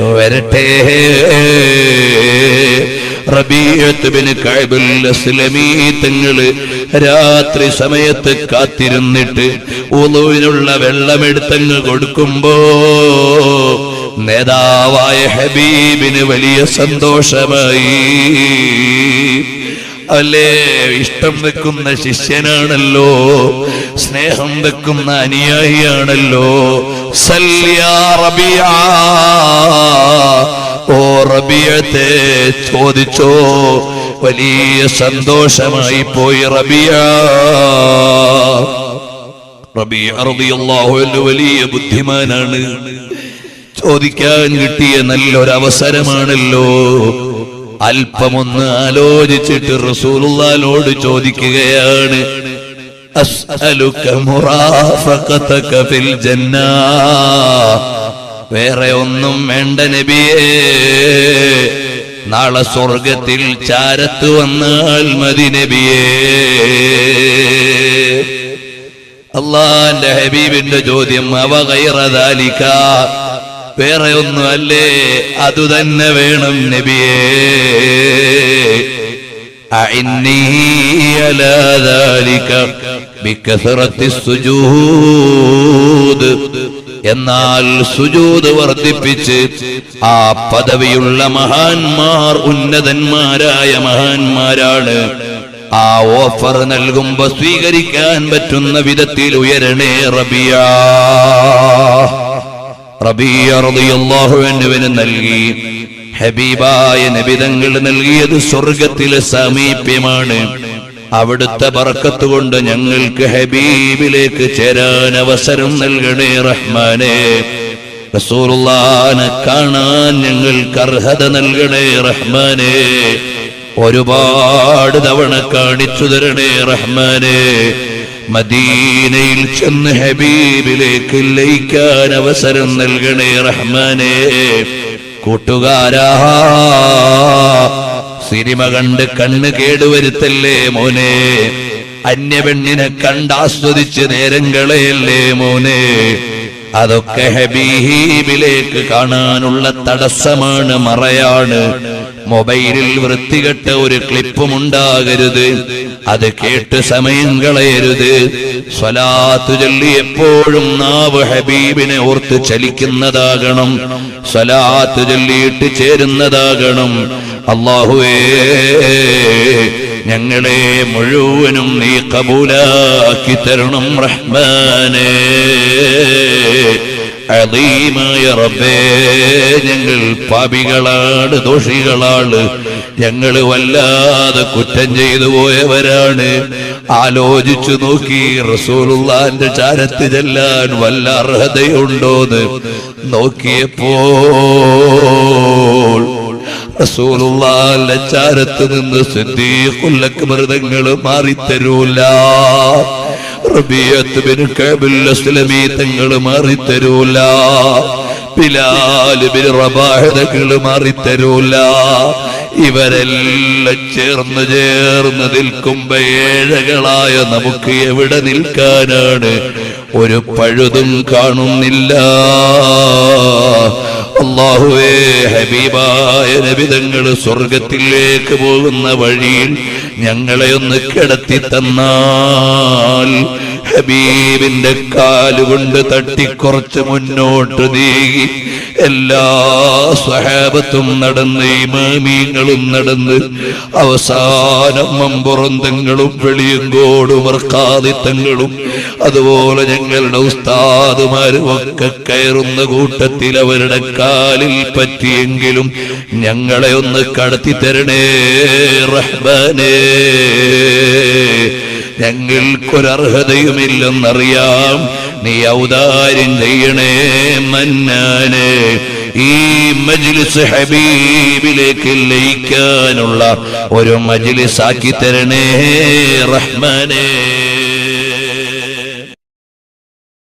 വരട്ടെ. തങ്ങൾ രാത്രി സമയത്ത് കാത്തിരുന്നിട്ട് ഉളുവിനുള്ള വെള്ളമെടുത്തങ്ങ് കൊടുക്കുമ്പോ നേതാവായ ഹബീബിന് വലിയ സന്തോഷമായി. അല്ലേ? ഇഷ്ടം വെക്കുന്ന ശിഷ്യനാണല്ലോ. സ്നേഹം വെക്കുന്ന അനുയായിയാണല്ലോ. ഓ റബിയത്തെ ചോദിച്ചോ. വലിയ സന്തോഷമായി പോയി റബിയ. റബിയ വലിയ ബുദ്ധിമാനാണ്. ചോദിക്കാൻ കിട്ടിയ നല്ലൊരവസരമാണല്ലോ. അല്പമൊന്ന് ആലോചിച്ചിട്ട് റസൂലുള്ളാനോട് ചോദിക്കുകയാണ് വേറെ ഒന്നും വേണ്ട നബിയേ നാളെ സ്വർഗത്തിൽ ചാരത്ത് വന്നാൽ മതി നബിയേ. അള്ളാന്റെ ഹബീബിന്റെ ചോദ്യം അവ കൈറദാലിക്ക വേറെ ഒന്നും അല്ലേ അതു തന്നെ വേണം നബിയേ. സുജൂദ്. എന്നാൽ സുജൂത് വർദ്ധിപ്പിച്ച് ആ പദവിയുള്ള മഹാന്മാർ ഉന്നതന്മാരായ മഹാന്മാരാണ് ആ ഓഫർ നൽകുമ്പോ സ്വീകരിക്കാൻ പറ്റുന്ന വിധത്തിൽ ഉയരണേ റബിയ. നൽകി. ഹബീബായ നബിതങ്ങൾ നൽകിയത് സ്വർഗത്തിലെ സമീപ്യമാണ്. അവിടുത്തെ ബർക്കത്ത് കൊണ്ട് ഞങ്ങൾക്ക് ഹബീബിലേക്ക് ചേരാൻ അവസരം നൽകണേ റഹ്മാനെ. റസൂലുള്ളാനെ കാണാൻ ഞങ്ങൾക്ക് അർഹത നൽകണേ റഹ്മാനെ. ഒരുപാട് തവണ കാണിച്ചു തരണേ റഹ്മാനെ. മദീനയിൽ ചെന്ന് ഹബീബിലേക്ക് ലയിക്കാൻ അവസരം നൽകണേ റഹ്മാനെ. കൂട്ടുകാരാ സിനിമ കണ്ട് കണ്ണ് കേടുവരുത്തല്ലേ മോനെ? അന്യപെണ്ണിനെ കണ്ടാസ്വദിച്ച് നേരം കളയല്ലേ മോനെ? അതൊക്കെ ഹബീബിലേക്ക് കാണാനുള്ള തടസ്സമാണ് മറയാണ്. മൊബൈലിൽ വൃത്തികെട്ട ഒരു ക്ലിപ്പും ഉണ്ടാകരുത് അത് കേട്ട് സമയം കളയരുത്. സ്വലാത്തു ചൊല്ലി എപ്പോഴും നാവ് ഹബീബിനെ ഓർത്ത് ചലിക്കുന്നതാകണം. സ്വലാത്തു ചൊല്ലിയിട്ട് ചേരുന്നതാകണം. അള്ളാഹുവേ ഞങ്ങളെ മുഴുവനും നീ കബൂലാക്കി തരണം റഹ്മാനേ. അലീമായ റബ്ബേ ഞങ്ങൾ പാപികളാണ് ദോഷികളാണ്. ഞങ്ങൾ വല്ലാതെ കുറ്റം ചെയ്തു പോയവരാണ്. ആലോചിച്ചു നോക്കി റസൂലുള്ളാന്റെ ചാരത്ത് ചെല്ലാൻ വല്ല അർഹതയുണ്ടോന്ന് നോക്കിയപ്പോൾ റസൂലുള്ളാന്റെ ചാരത്ത് നിന്ന് സിദ്ദീഖുൽ അക്ബർ തങ്ങൾ മാറിത്തരൂല. റബിയത്ത് ബിൻ കബിൽ അസ്ലമി തങ്ങൾ മാറിത്തരൂല. ബിലാൽ ബിൻ റബാഹ് മാറിത്തരൂല. ഇവരെല്ലാം ചേർന്ന് ചേർന്ന് നിൽക്കുമ്പോ ഏഴകളായ നമുക്ക് എവിടെ നിൽക്കാനാണ്? ഒരു പഴുതും കാണുന്നില്ല. അള്ളാഹുവേ ഹബീബായ നബിതങ്ങൾ സ്വർഗത്തിലേക്ക് പോകുന്ന വഴിയിൽ ഞങ്ങളെ ഒന്ന് കിടത്തി തന്നാൽ ഹബീബിന്റെ കാലുകൊണ്ട് തട്ടി കുറച്ച് മുന്നോട്ട് നീങ്ങി എല്ലാ സ്വഹാബത്തും നടന്ന് ഇമാമീങ്ങളും നടന്ന് അവസാനം മമ്പുറന്തങ്ങളും വെളിയങ്കോടും വർക്കാദിത്തങ്ങളും അതുപോലെ ഞങ്ങളുടെ ഉസ്താദുമാരും ഒക്കെ കയറുന്ന കൂട്ടത്തിൽ അവരുടെ കാലിൽ പറ്റിയെങ്കിലും ഞങ്ങളെ ഒന്ന് കടത്തി തരണേ റഹ്ബാനേ. ഞങ്ങൾക്കൊരർഹതയുമില്ലെന്നറിയാം. നീ ഔദാര്യം ചെയ്യണേ മന്നാനെ. ഈ മജ്ലിസ് ഹബീബിലേക്ക് ലയിക്കാനുള്ള ഒരു മജ്ലിസ് ആക്കി തരണേ റഹ്മാനേ